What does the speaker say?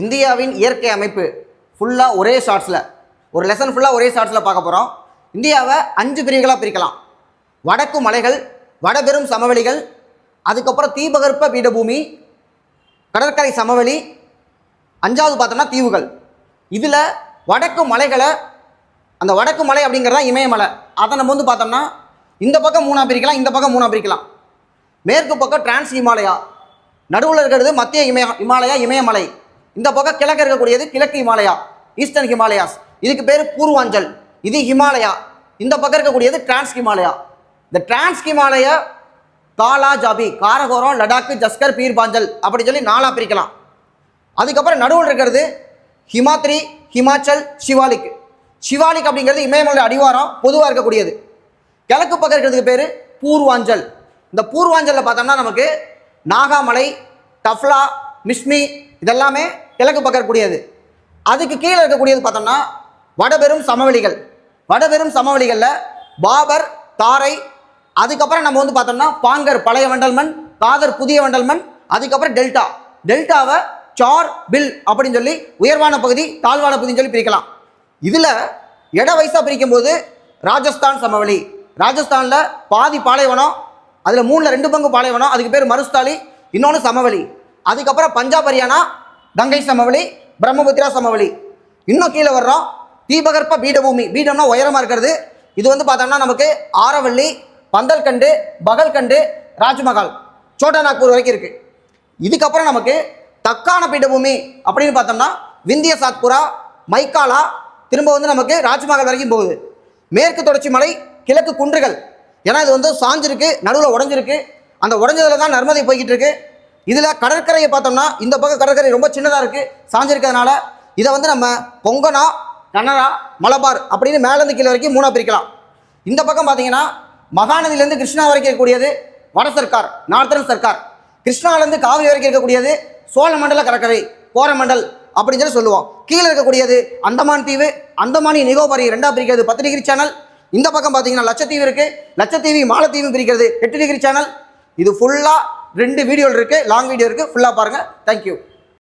இந்தியாவின் இயற்கை அமைப்பு ஃபுல்லாக ஒரே ஷார்ட்ஸில் ஒரு லெசன் ஃபுல்லாக ஒரே ஷார்ட்ஸில் பார்க்க போகிறோம் இந்தியாவை அஞ்சு பிரிவுகளாக பிரிக்கலாம். வடக்கு மலைகள் வடபெரும் சமவெளிகள் அதுக்கப்புறம் தீபகற்ப பீடபூமி கடற்கரை சமவெளி அஞ்சாவது பார்த்தோம்னா தீவுகள். இதில் வடக்கு மலைகளை அந்த வடக்கு மலை அப்படிங்கிறதா இமயமலை அதை நம்ம வந்து பார்த்தோம்னா இந்த பக்கம் மூணாக பிரிக்கலாம் இந்த பக்கம் மூணாக பிரிக்கலாம். மேற்கு பக்கம் டிரான்ஸ் இமாலயா நடுவில் இருக்கிறது மத்திய இமய இமாலயா இமயமலை. இந்த பக்கம் கிழக்கு இருக்கக்கூடியது கிழக்கு ஹிமாலயா ஈஸ்டர்ன் ஹிமாலயாஸ் இதுக்கு பேர் பூர்வாஞ்சல் இது ஹிமாலயா. இந்த பக்கம் இருக்கக்கூடியது டிரான்ஸ் ஹிமாலயா இந்த டிரான்ஸ் ஹிமாலயா காலா ஜாபி காரகோரம் லடாக்கு ஜஸ்கர் பீர்பாஞ்சல் அப்படி சொல்லி நாலாக பிரிக்கலாம். அதுக்கப்புறம் நடுவில் இருக்கிறது ஹிமாத்ரி ஹிமாச்சல் சிவாலிக். சிவாலிக் அப்படிங்கிறது இமயமலை அடிவாரம் பொதுவாக இருக்கக்கூடியது. கிழக்கு பக்கம் இருக்கிறதுக்கு பேர் பூர்வாஞ்சல். இந்த பூர்வாஞ்சலில் பார்த்தோம்னா நமக்கு நாகாமலை டஃப்லா மிஸ்மி இதெல்லாமே கிழக்கு பக்கம் இருக்கக்கூடியது அதுக்கு கீழே இருக்கக்கூடியது பார்த்தோம்னா வடபெரும் சமவெளிகள். வடபெரும் சமவெளிகளில் பாபர் தாரை அதுக்கப்புறம் நம்ம வந்து பார்த்தோம்னா பாங்கர் பழைய வண்டல்மண் காதர் புதிய வண்டல்மண் அதுக்கப்புறம் டெல்டா. டெல்டாவை சார் பில் அப்படின்னு சொல்லி உயர்வான பகுதி தாழ்வான பகுதின்னு சொல்லி பிரிக்கலாம். இதில் இட வயசாக பிரிக்கும்போது ராஜஸ்தான் சமவெளி. ராஜஸ்தானில் பாதி பாலைவனம் அதில் மூணில் ரெண்டு பங்கு பாலைவனம் அதுக்கு பேர் மருஸ்தாலி இன்னொன்று சமவெளி. அதுக்கப்புறம் பஞ்சாப் ஹரியானா கங்கை சமவெளி பிரம்மபுத்திரா சமவெளி. இன்னும் கீழே வர்றோம். தீபகற்ப பீடபூமி. பீடம்னா உயரமாக இருக்கிறது. இது வந்து பார்த்தோம்னா நமக்கு ஆரவள்ளி பந்தல்கண்டு பகல்கண்டு ராஜ்மஹால் சோட்டா நாக்பூர் வரைக்கும் இருக்குது இதுக்கப்புறம் நமக்கு தக்கான பீடபூமி அப்படின்னு பார்த்தோம்னா விந்திய சாத்புரா மைக்காலா திரும்ப வந்து நமக்கு ராஜ்மஹால் வரைக்கும் போகுது. மேற்கு தொடர்ச்சி மலை கிழக்கு குன்றுகள். ஏன்னா இது வந்து சாஞ்சிருக்கு நடுவில் உடஞ்சிருக்கு. அந்த உடஞ்சதில் தான் நர்மதை போய்கிட்டு இருக்கு. இதில் கடற்கரையை பார்த்தோம்னா இந்த பக்கம் கடற்கரை ரொம்ப சின்னதாக இருக்குது சாஞ்சிருக்கிறதுனால இதை வந்து நம்ம கொங்கனா கனரா மலபார் அப்படின்னு மேலேருந்து கீழே வரைக்கும் மூணாக பிரிக்கலாம். இந்த பக்கம் பார்த்தீங்கன்னா மகாநதியிலேருந்து கிருஷ்ணா வரைக்கும் இருக்கக்கூடியது வட சர்க்கார் நார்த்தன் சர்க்கார். கிருஷ்ணாலேருந்து காவிரி வரைக்கும் இருக்கக்கூடியது சோழமண்டல கடற்கரை கோரமண்டல் அப்படின்னு சொல்லி சொல்லுவோம். கீழே இருக்கக்கூடியது அந்தமான் தீவு அந்தமானி நிகோபாரி ரெண்டாக பிரிக்கிறது பத்து டிகிரி சேனல். இந்த பக்கம் பார்த்தீங்கன்னா லட்சத்தீவு இருக்குது லட்சத்தீவு மாலத்தீவு பிரிக்கிறது எட்டு டிகிரி சேனல். இது ஃபுல்லாக ரெண்டு வீடியோ இருக்குது லாங் வீடியோ இருக்குது ஃபுல்லாக பாருங்கள் தேங்க்யூ